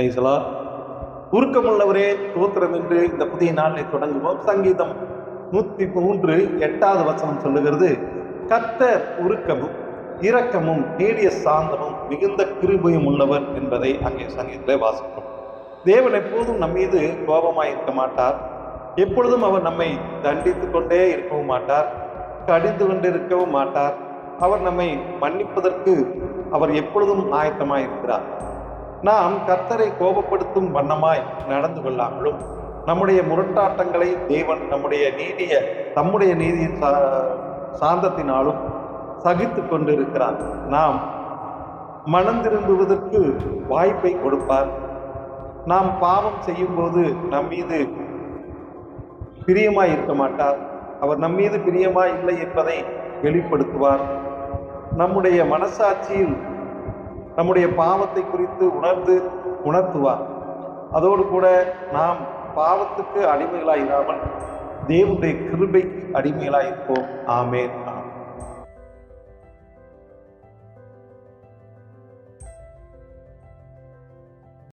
ரைசலா உருக்கமுள்ளவரே தோத்திரம் என்று இந்த புதிய நாளை தொடங்குவோம். சங்கீதம் நூற்றி மூன்று எட்டாவது வசனம் சொல்லுகிறது கத்த உருக்கமும் இரக்கமும் நீடிய சாந்தமும் மிகுந்த கிருபையும் உள்ளவர் என்பதை அங்கே சங்கீதத்தில் வாசிப்போம். தேவன் எப்போதும் நம் மீது கோபமாக இருக்க மாட்டார். எப்பொழுதும் அவர் நம்மை தண்டித்து கொண்டே இருக்கவும் மாட்டார். கடிந்து கொண்டிருக்கவும் மாட்டார். அவர் நம்மை மன்னிப்பதற்கு அவர் எப்பொழுதும் ஆயத்தமாக இருக்கிறார் நாம் கர்த்தரை கோபப்படுத்தும் வண்ணமாய் நடந்து கொள்ளாமலும் நம்முடைய முரட்டாட்டங்களை தேவன் நம்முடைய நீதிய தம்முடைய நீதியின் சா- சாந்தத்தினாலும் சகித்து கொண்டிருக்கிறார். நாம் மனம் திரும்புவதற்கு வாய்ப்பை கொடுப்பார். நாம் பாவம் செய்யும்போது நம் மீது பிரியமாய் இருக்க மாட்டார். அவர் நம் மீது பிரியமாய் இல்லை என்பதை வெளிப்படுத்துவார். நம்முடைய மனசாட்சியில் நம்முடைய பாவத்தை குறித்து உணர்ந்து உணர்த்துவார். அதோடு கூட நாம் பாவத்துக்கு அடிமைகளாயிராமல் தேவனுடைய கிருபைக்கு அடிமைகளாயிருப்போம். ஆமேன்.